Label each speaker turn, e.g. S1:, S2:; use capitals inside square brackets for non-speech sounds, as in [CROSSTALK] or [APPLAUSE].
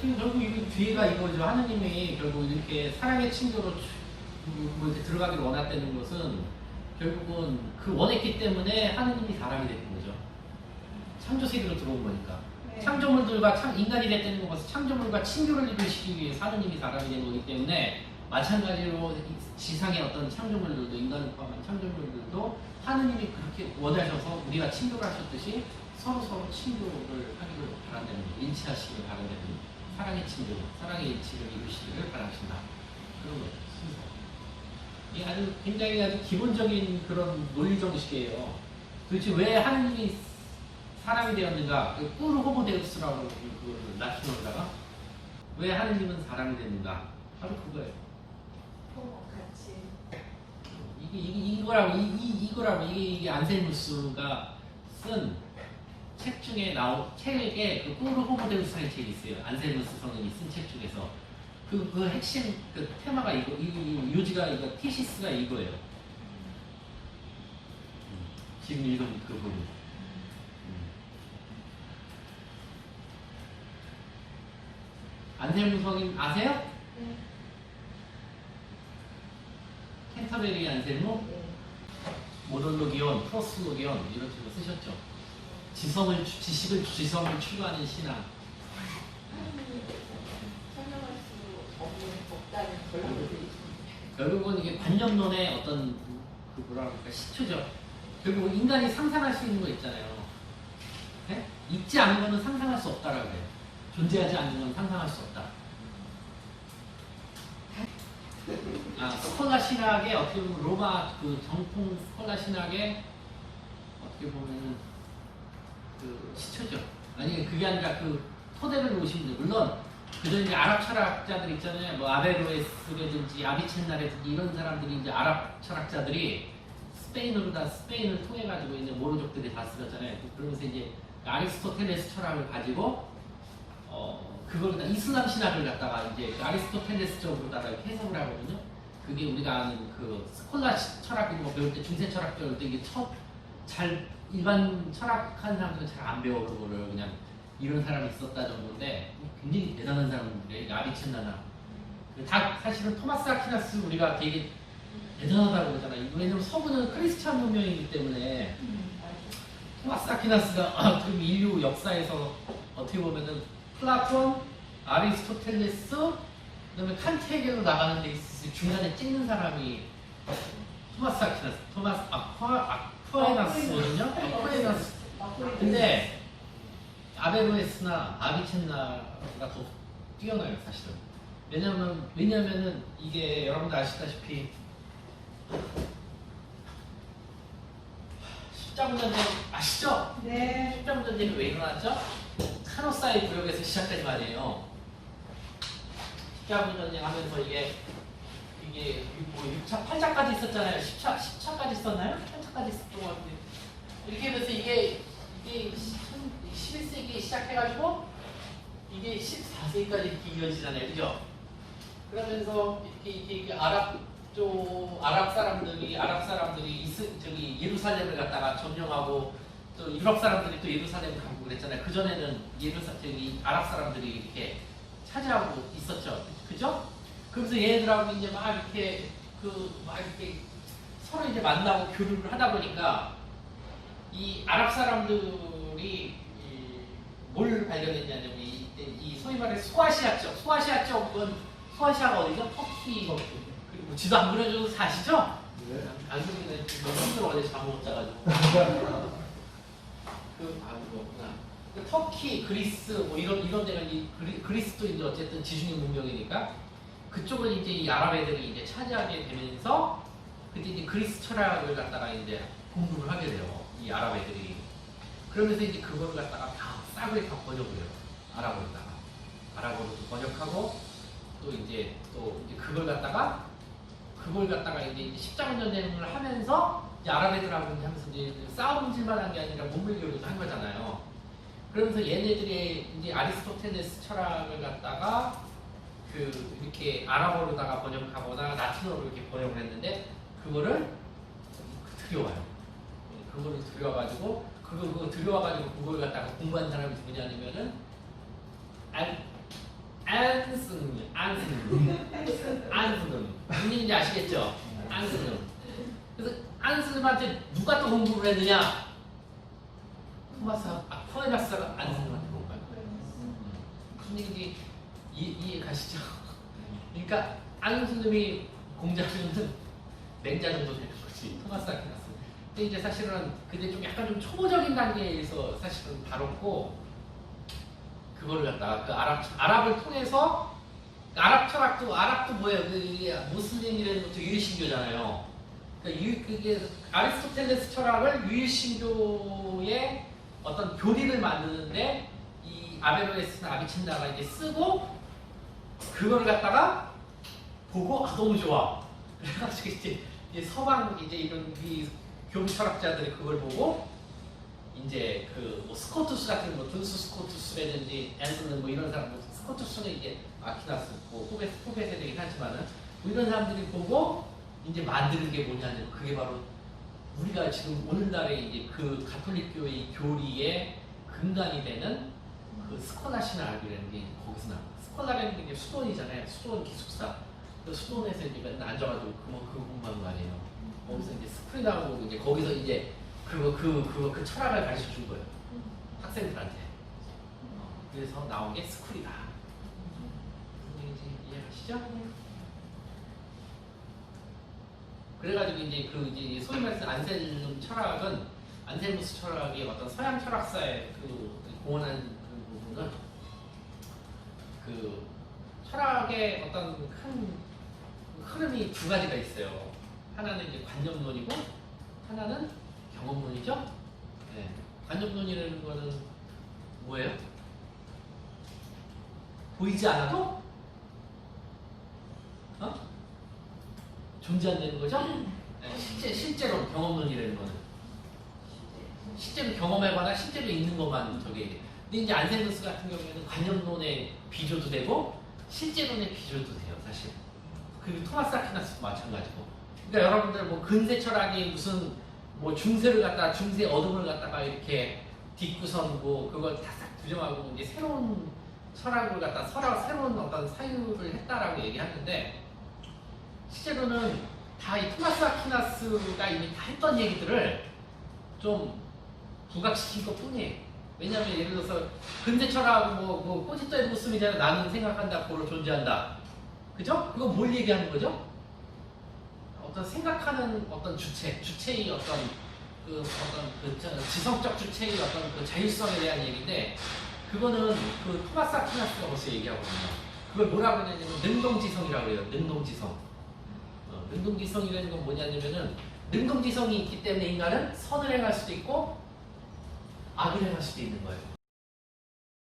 S1: 지금 결국 이거 뒤에가 이거죠. 하느님이 결국 이렇게 사랑의 친교로 추- 뭐 이렇게 들어가기를 원했다는 것은 결국은 그 원했기 때문에 하느님이 사람이 됐던 거죠. 창조 세계로 들어온 거니까.
S2: 네.
S1: 창조물들과 참 인간이 됐다는 것은 창조물과 친교를 이루시기 위해서 하느님이 사람이 된 거기 때문에 마찬가지로 이 지상의 어떤 창조물들도 인간을 포함한 창조물들도 하느님이 그렇게 원하셔서 우리가 친교를 하셨듯이 서로 서로 친교를 하기를 바란다는 거예요. 일치하시길 바란다는 거예요. 사랑의 친교, 사랑의 일치를 이루시기를 바라신다. 그런 거예요. 순서. 이게 아주 굉장히 아주 기본적인 그런 논리 정식이에요. 도대체 왜 하느님이 사람이 되었는가? 그 뿌르 호모데우스라고 그 라틴어로다가 왜 하느님은 사람이 됐는가? 바로 그거예요.
S2: 어, 같이.
S1: 이게, 이게 이거라고 이, 이 이거라고 이게, 이게 안셀무스가 쓴 책 중에 나온 책에 그 뿌르 호모데우스라는 책이 있어요. 안셀무스 성인이 쓴 책 중에서 그, 그 핵심 그 테마가 이거 이, 이 요지가 이거 티시스가 이거예요. 음, 지금 읽은 그 부분. 음. 안셀무 성인 아세요?
S2: 네.
S1: 캔터베리 안셀무?
S2: 네.
S1: 모놀로기온, 프로스로기온 이런 식으로 쓰셨죠. 지성을 주- 지식을 지성을 추구하는 신앙. 결국은 이게 관념론의 어떤 그 뭐라 그럴까 시초죠. 결국 인간이 상상할 수 있는 거 있잖아요. 네? 있지 않은 거는 상상할 수 없다라고 해요. 존재하지 않는 건 상상할 수 없다. 아, 스콜라 신학의 어떻게 보면 로마 그 정통 스콜라 신학의 어떻게 보면은 그 시초죠. 아니 그게 아니라 그 토대를 놓으신 분들 물론 그전 이제 아랍 철학자들 있잖아요. 뭐 아베로에스라든지 아비첸나라든지 이런 사람들이 이제 아랍 철학자들이 스페인으로 다 스페인을 통해 가지고 이제 모로족들이 다 쓰였잖아요. 그러면서 이제 아리스토텔레스 철학을 가지고 어 그걸 다 이슬람 신학을 갖다가 이제 그 아리스토텔레스적으로다가 이렇게 해석을 하거든요. 그게 우리가 아는 그 스콜라 시- 철학 이런 거 배울 때 중세 철학 배울 때 이게 첫 잘 일반 철학하는 사람들은 잘 안 배워 그거를 그냥 이런 사람이 있었다 정도인데 굉장히 대단한 사람들이에요. 아비첸나나 다 사실은 토마스 아퀴나스 우리가 되게 대단하다고 그러잖아요. 왜냐면 서구는 크리스찬 문명이기 때문에 토마스 아퀴나스가 [LAUGHS] 그 인류 역사에서 어떻게 보면은 플라톤, 아리스토텔레스, 그다음에 칸트에게로 나가는 데 있어서 중간에 찍는 사람이 토마스 아퀴나스, 토마스 아쿠아 아쿠아이나스거든요. 아쿠아이나스. 근데 아베로에스나 아비첸나가 더 뛰어나요, 사실은. 왜냐면 왜냐면은 이게 여러분들 아시다시피 십자군 전쟁 아시죠?
S2: 네.
S1: 십자군 전쟁이 왜 일어났죠? 카노사이 구역에서 시작된 말이에요. 십자군 전쟁 하면서 이게 이게 뭐 6차, 8차까지 있었잖아요. 10차, 10차까지 있었나요? 8차까지 있었던 것 같은데 이렇게 하면서 이게 이게 11세기 시작해가지고 이게 14세기까지 이렇게 이어지잖아요. 그죠? 그러면서 이렇게, 이렇게, 이렇게 아랍 쪽 아랍 사람들이 아랍 사람들이 이스, 저기 예루살렘을 갖다가 점령하고 또 유럽 사람들이 또 예루살렘을 가고 그랬잖아요. 그 전에는 예루사 저기 아랍 사람들이 이렇게 차지하고 있었죠. 그죠? 그러면서 얘네들하고 이제 막 이렇게 그 막 이렇게 서로 이제 만나고 교류를 하다 보니까 이 아랍 사람들이 이 뭘 발견했냐면 이, 이 소위 말해 소아시아 쪽, 소아시아 쪽은 소아시아가 어디죠? 터키 그리고 지도 안 그려줘도 사시죠?
S3: 네.
S1: 안 그리면 너무 힘들어 어제 잠못 자가지고 [LAUGHS] 그 아무거구나. 그 터키, 그리스 뭐 이런 이런 데가 이 그리, 그리스도 이제 어쨌든 지중해 문명이니까 그쪽을 이제 이 아랍 애들이 이제 차지하게 되면서 그때 이제 그리스 철학을 갖다가 이제 공부를 하게 돼요. 이 아랍 애들이. 그러면서 이제 그걸 갖다가 다 싸그리 다 번역을 해요. 아랍어로다가. 아랍어로 도 번역하고 또 이제 또 이제 그걸 갖다가 그걸 갖다가 이제 십자군 전쟁을 하면서 이제 아랍 애들하고 이제 하면서 이제 싸움질만 한 게 아니라 문물교류도 한 거잖아요. 그러면서 얘네들이 이제 아리스토텔레스 철학을 갖다가 그 이렇게 아랍어로다가 번역하거나 라틴어로 이렇게 번역을 했는데 그거를 들여와요. 그거를 들여와가지고 그거 그거 들여와가지고 그걸 갖다가 공부한 사람이 누구냐면은 알 안승, 안승, 안승. 얘기인지 아시겠죠? 안승. 그래서 안승한테 누가 또 공부를 했느냐? 토마스, 아, 포에나스가 안승한테 공부한 거예요. 무슨 얘기인지 이, 이해 가시죠? 그러니까 안승님이 공자는 맹자 정도 되는 거지. 토마스 아퀴나스. 근데 이제 사실은 근데 좀 약간 좀 초보적인 단계에서 사실은 다뤘고 그거를 갖다가 그 아랍 아랍을 통해서 아랍 철학도 아랍도 뭐예요? 그 무슬림이라는 것도 유일신교잖아요. 그러니까 유, 그게 아리스토텔레스 철학을 유일신교의 어떤 교리를 만드는데 이 아베로에스나 아비친다가 이제 쓰고 그거를 갖다가 보고 아 너무 좋아. [LAUGHS] 그래가지고 이제, 이제 서방 이제 이런 이 교부 철학자들이 그걸 보고 이제 그 뭐 스코투스 같은 뭐 둔스 스코투스라든지 앤슨은 뭐 이런 사람 뭐 스코투스는 이제 아키나스 뭐 후배 후배 세대이긴 하지만은 뭐 이런 사람들이 보고 이제 만드는 게 뭐냐면 그게 바로 우리가 지금 오늘날의 이제 그 가톨릭교의 교리의 근간이 되는 그 스콜라 신학이라는 게 거기서 나와. 스콜라라는 게 수돈이잖아요. 수돈 기숙사. 그 수돈에서 이제 맨날 앉아가지고 그거 거 아니에요. 거기서 이제 나오고 이제 거기서 이제 그거 그 그거 그 철학을 가르쳐 준 거예요. 학생들한테. 어, 그래서 나온 게 스쿨이다. 무슨 얘기인지 이해하시죠? 그래가지고 이제 그 이제 소위 말해서 안셀름 철학은 안셀무스 철학이 어떤 서양 철학사의 그 공헌한 그 부분은 그 철학의 어떤 큰 흐름이 두 가지가 있어요. 하나는 이제 관념론이고 하나는 경험론이죠. 네. 관념론이라는 거는 뭐예요? 보이지 않아도 어? 존재한다는 거죠? 네, 실제 실제로 경험론이라는 거는 실제로 경험해 거나 실제로 있는 것만 저게. 근데 이제 안셀무스 같은 경우에는 관념론의 비교도 되고 실제론의 비교도 돼요, 사실. 그리고 토마스 아퀴나스도 마찬가지고. 그러니까 여러분들 뭐 근세 철학이 무슨 뭐 중세를 갖다 중세 어둠을 갖다가 이렇게 뒷구선 뭐 그걸 다싹 부정하고 이제 새로운 철학을 갖다 서로 새로운 어떤 사유를 했다라고 얘기하는데 실제로는 다 이 토마스 아퀴나스가 이미 다 했던 얘기들을 좀 부각시킨 것 뿐이에요. 왜냐하면 예를 들어서 근대 철학하고 뭐, 뭐 꼬집도의 모습이잖아 나는 생각한다 고로 존재한다. 그죠? 그거 뭘 얘기하는 거죠? 어떤 생각하는 어떤 주체, 주체의 어떤 그 어떤 그 저- 지성적 주체의 어떤 그 자율성에 대한 얘기인데 그거는 그 토마스 아퀴나스가 벌써 얘기하거든요. 그걸 뭐라고 하냐면 능동지성이라고 해요. 능동지성. 어, 능동지성이라는 건 뭐냐면은 능동지성이 있기 때문에 인간은 선을 행할 수도 있고 악을 행할 수도 있는 거예요.